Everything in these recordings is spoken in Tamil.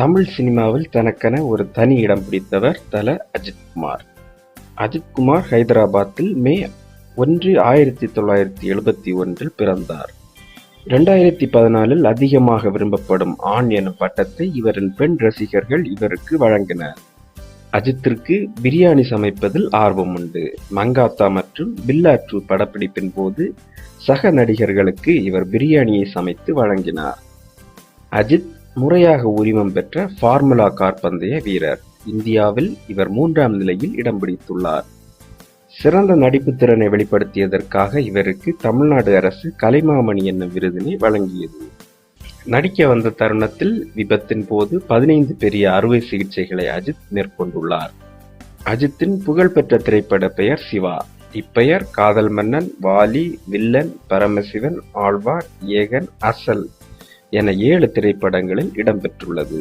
தமிழ் சினிமாவில் தனக்கென ஒரு தனி இடம் பிடித்தவர் தல அஜித்குமார் அஜித்குமார் ஹைதராபாத்தில் மே ஒன்று ஆயிரத்தி தொள்ளாயிரத்தி எழுபத்தி ஒன்றில் பிறந்தார். ரெண்டாயிரத்தி பதினாலில் அதிகமாக விரும்பப்படும் ஆண் எனும் பட்டத்தை இவரின் பெண் ரசிகர்கள் இவருக்கு வழங்கினர். அஜித்திற்கு பிரியாணி சமைப்பதில் ஆர்வம் உண்டு. மங்காத்தா மற்றும் பில்லாற்று படப்பிடிப்பின் போது சக நடிகர்களுக்கு இவர் பிரியாணியை சமைத்து வழங்கினார். அஜித் முறையாக உரிமம் பெற்ற ஃபார்முலா கார் பந்தய வீரர். இந்தியாவில் இவர் மூன்றாம் நிலையில் இடம் பிடித்துள்ளார். சிறந்த நடிப்பு திறனை வெளிப்படுத்தியதற்காக இவருக்கு தமிழ்நாடு அரசு கலைமாமணி என்னும் விருதினை வழங்கியது. நடிக்க வந்த தருணத்தில் விபத்தின் போது பதினைந்து பெரிய அறுவை சிகிச்சைகளை அஜித் மேற்கொண்டுள்ளார். அஜித்தின் புகழ்பெற்ற திரைப்பட பெயர் சிவா. இப்பெயர் காதல் மன்னன் வாலி வில்லன் பரமசிவன் ஆழ்வார் ஏகன் அசல். என ஏழு திரைப்படங்களில் இடம்பெற்றுள்ளது.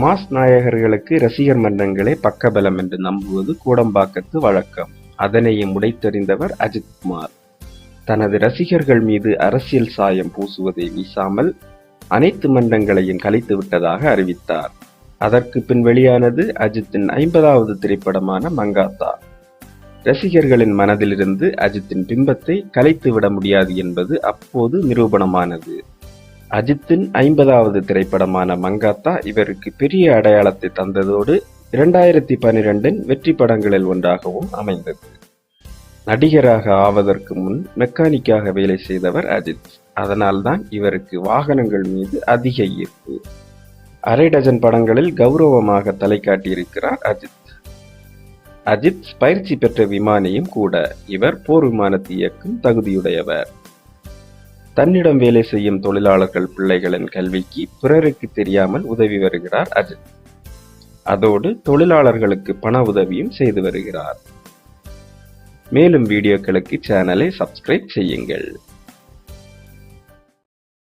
மாஸ் நாயகர்களுக்கு ரசிகர் மன்றங்களே பக்கபலம் என்று நம்புவது கூடம்பாக்கத்து வழக்கம். அதனையும் உடைத்தெறிந்தவர் அஜித்குமார் தனது ரசிகர்கள் மீது அரசியல் சாயம் பூசுவதை வீசாமல் அனைத்து மன்றங்களையும் கலைத்து விட்டதாக அறிவித்தார். அதற்கு பின் வெளியானது அஜித்தின் ஐம்பதாவது திரைப்படமான மங்காத்தா. ரசிகர்களின் மனதிலிருந்து அஜித்தின் பிம்பத்தை கலைத்து விட முடியாது என்பது அப்போது நிரூபணமானது. அஜித்தின் ஐம்பதாவது திரைப்படமான மங்காத்தா இவருக்கு பெரிய அடையாளத்தை தந்ததோடு இரண்டாயிரத்தி பனிரெண்டின் வெற்றி படங்களில் ஒன்றாகவும் அமைந்தது. நடிகராக ஆவதற்கு முன் மெக்கானிக்காக வேலை செய்தவர் அஜித். அதனால்தான் இவருக்கு வாகனங்கள் மீது அதிக ஈர்ப்பு. அரை டஜன் படங்களில் கௌரவமாக தலை காட்டியிருக்கிறார் அஜித். அஜித் பயிற்சி பெற்ற விமானியும் கூட இவர் போர் விமானத்தை இயக்கும் தகுதியுடையவர். தன்னிடம் வேலை செய்யும் தொழிலாளர்கள் பிள்ளைகளின் கல்விக்கு பிறருக்கு தெரியாமல் உதவி வருகிறார் அஜித். அதோடு தொழிலாளர்களுக்கு பண உதவியும் செய்து வருகிறார். மேலும் வீடியோக்களுக்கு சேனலை சப்ஸ்கிரைப் செய்யுங்கள்.